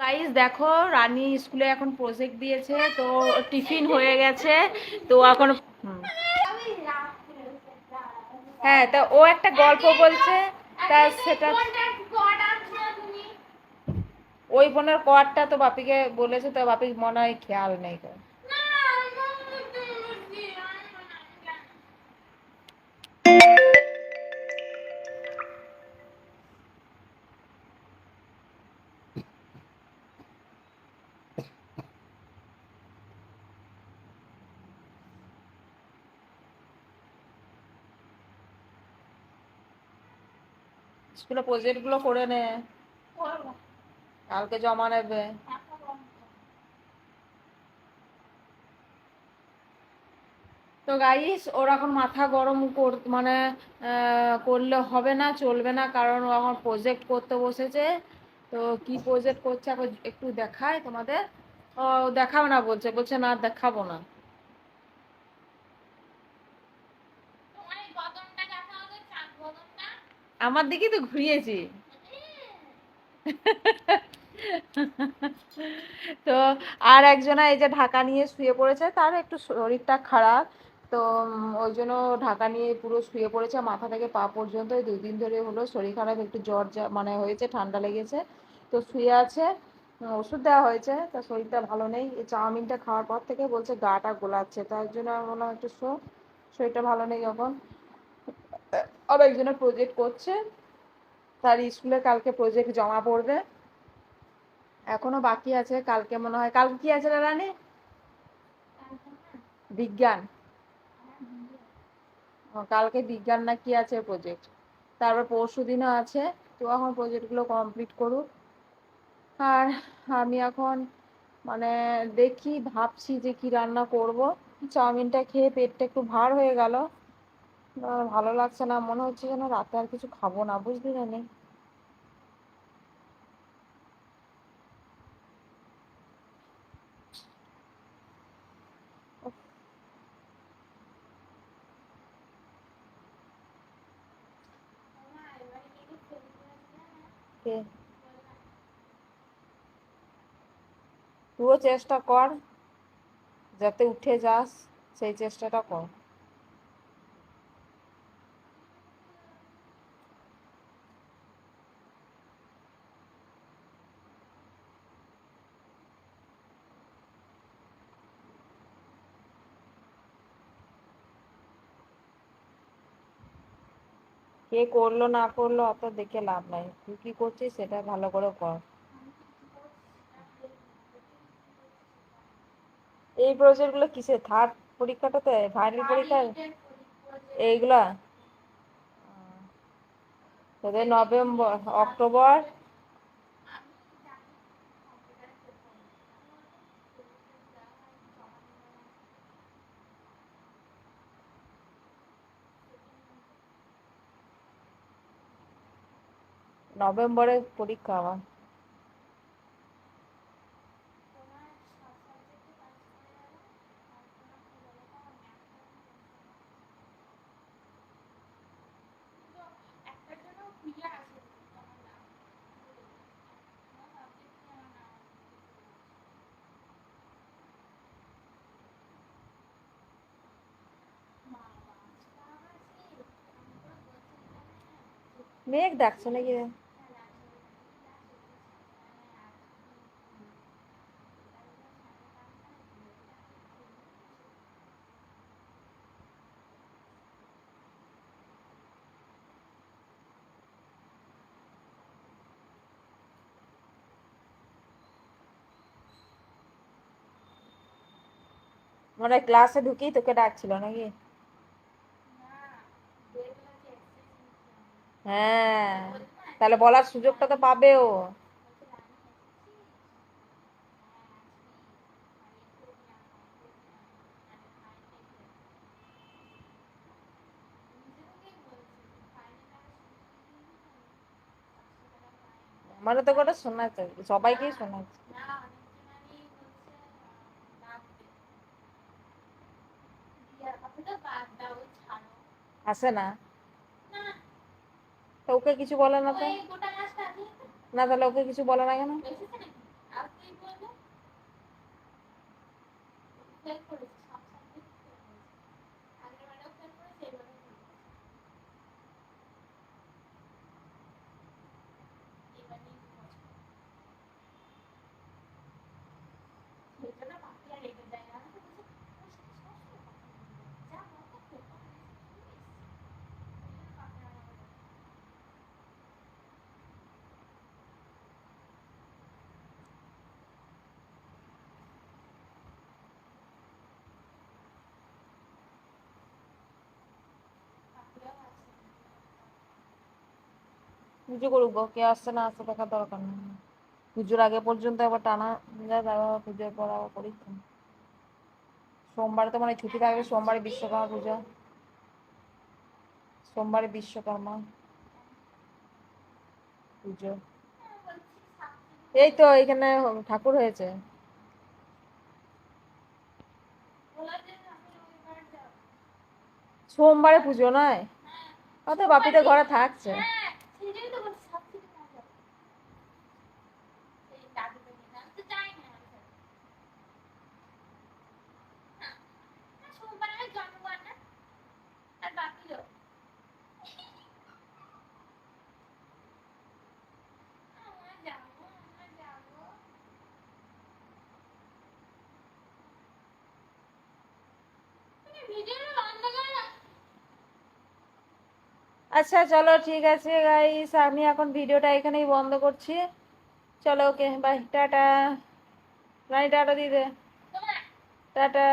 Guys দেখো, রানী স্কুলে এখন প্রজেক্ট দিয়েছে, তো টিফিন হয়ে গেছে, তো এখন। হ্যাঁ তা ও একটা গল্প বলছে, তা সেটা ওই বোনের কোয়ারটা তো বাপিকে বলেছে, তো বাপি মনে হয় খেয়াল নেই স্কুলে প্রজেক্টগুলো করে নে। কালকে জমা নেবে। তো গাইস ওর এখন মাথা গরম কর মানে করলে হবে না চলবে না কারণ ও এখন প্রজেক্ট করতে বসেছে। তো কি প্রজেক্ট করছে এখন একটু দেখায় তোমাদের। ও দেখাবে না বলছে বলছে না দেখাবো না। আমার দিকে তো ঘুরিয়েছি। তো আর একজনা এই যে ঢাকা নিয়ে শুয়ে পড়েছে, তার একটু শরীরটা খারাপ। তো ওই জন্য ঢাকা নিয়ে পুরো শুয়ে পড়েছে, মাথা থেকে পা পর্যন্ত। দুই দিন ধরে হলো শরীর খারাপ, একটু জ্বর মানে হয়েছে, ঠান্ডা লেগেছে। তো শুয়ে আছে ওষুধ দেওয়া হয়েছে তার শরীরটা ভালো নেই। চাউমিনটা খাওয়ার পর থেকে বলছে গাটা গোলাচ্ছে, তার জন্য আমি বললাম একটু শো, শরীরটা ভালো নেই যখন। আর একজনের প্রজেক্ট করছে। তার স্কুলে কালকে প্রজেক্ট জমা পড়বে। এখনও বাকি আছে, কালকে মনে হয়, কালকে কি আছে রানী? বিজ্ঞান। কালকে বিজ্ঞান না কি আছে প্রজেক্ট তারপর পরশু দিনও আছে। তো এখন প্রজেক্টগুলো কমপ্লিট করুক। আর আমি এখন মানে দেখি, ভাবছি যে কি রান্না করব। চাউমিনটা খেয়ে পেটটা একটু ভার হয়ে গেল। ভালো লাগছে না, মনে হচ্ছে যেন রাতে আর কিছু খাব না, বুঝলি না নে? তুইও চেষ্টা কর, যাতে উঠে যাস, সেই চেষ্টাটা কর কে করল না করল অত দেখে লাভ নাই। তুই কি করছিস সেটা ভালো করে কর। এই প্রজেক্টগুলো কিসে থার্ড পরীক্ষাটাতে? ফাইনাল পরীক্ষা? এইগুলা? তোদের নভেম্বর অক্টোবর নভেম্বরে পরীক্ষা আমার। মেঘ ডাকছে নাকি? মনে ক্লাসে ঢুকেই তোকে ডাকছিল নাকি? হ্যাঁ তাহলে বলার সুযোগটা তো পাবে ও। আমারও তো করে শোনাচ্ছে সবাইকেই শোনাচ্ছে আসে না? তো ওকে কিছু বলে না তো? না, তাহলে ওকে কিছু বলে না কেন? পুজো করুক কে আসছে না আসছে দেখার দরকার নেই। পুজোর আগে পর্যন্ত আবার টানা যায় তারপর পুজোর পর আবার পরীক্ষা। সোমবারে তো মানে ছুটি থাকবে, সোমবারে বিশ্বকর্মা পুজো। সোমবারে বিশ্বকর্মা পুজো। এই তো এখানে ঠাকুর হয়েছে। সোমবারে পুজো নয়? অত বাপি তো ঘরে থাকছে হ্যাঁ সেই জন্যই তো বলছি সাবজেক্ট না যাব সেই দাদুকে নিয়ে আমি তো যাই না আমার সাথে। না, না, সোমবার আমার জন্মবার না আর বাকি লোক আমার যাব আমার যাব তুমি ভিডিওটা বন্ধ করো না আচ্ছা চলো, ঠিক আছে গাইস আমি এখন ভিডিওটা এখানেই বন্ধ করছি। চলো ওকে বাই টাটা। রানি, টাটা, দিদে। টাটা।